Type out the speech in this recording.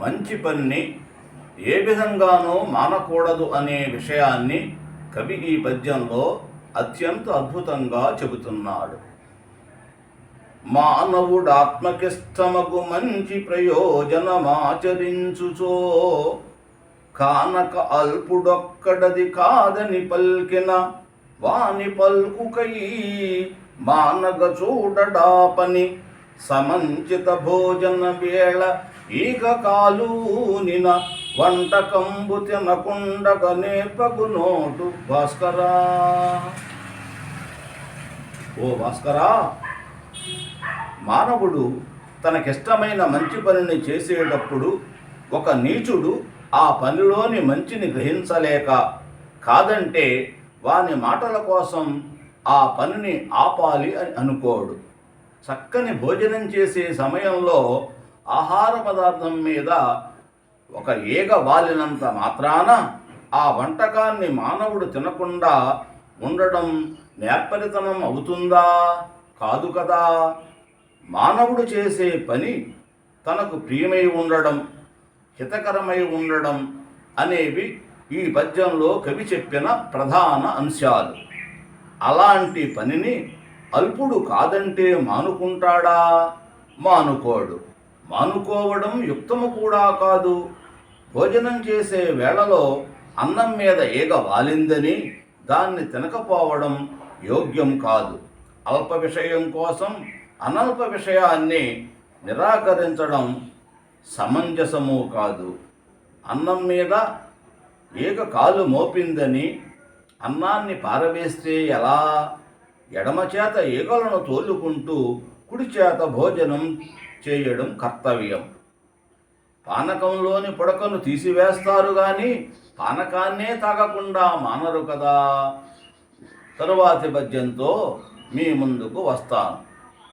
మంచి పనిని ఏ విధంగానూ మానకూడదు అనే విషయాన్ని కవి ఈ పద్యంలో అత్యంత అద్భుతంగా చెబుతున్నాడు. మానవుడాత్మకిష్టమగు మంచి ప్రయోజనమాచరించుచో కానక అల్పుడొక్కడది కాదని పల్కిన వాని పల్కుకై మానగ చూడడాపని సమంచిత భోజన వేళ ఈగ కాలూనిన వంటకంబు తినకుండగ నేర్పగు నోటు భాస్కరా. ఓ భాస్కరా మానవుడు తనకిష్టమైన మంచి పనిని చేసేటప్పుడు ఒక నీచుడు ఆ పనిలోని మంచిని గ్రహించలేక కాదంటే వాని మాటల కోసం ఆ పనిని ఆపాలి అని అనుకోడు. చక్కని భోజనం చేసే సమయంలో ఆహార పదార్థం మీద ఒక ఏగ వాలినంత మాత్రాన ఆ వంటకాన్ని మానవుడు తినకుండా ఉండడం నేర్పరితనం అవుతుందా? కాదు కదా. మానవుడు చేసే పని తనకు ప్రియమై ఉండడం హితకరమై ఉండడం అనేవి ఈ పద్యంలో కవి చెప్పిన ప్రధాన అంశాలు. అలాంటి పనిని అల్పుడు కాదంటే మానుకుంటాడా? మానుకోడు. మానుకోవడం యుక్తము కూడా కాదు. భోజనం చేసే వేళలో అన్నం మీద ఈగ వాలిందని దాన్ని తినకపోవడం యోగ్యం కాదు. అల్ప విషయం కోసం అనల్ప విషయాన్ని నిరాకరించడం సమంజసము కాదు. అన్నం మీద ఈగ కాలు మోపిందని అన్నాన్ని పారవేస్తే ఎలా? ఎడమ చేత ఈగలను తోలుకుంటూ కుడి చేత భోజనం చేయడం కర్తవ్యం. పానకంలోని పుడకను తీసివేస్తారు కానీ పానకాన్నే తాగకుండా మానరు కదా. తరువాతి పద్యంతో మీ ముందుకు వస్తాను.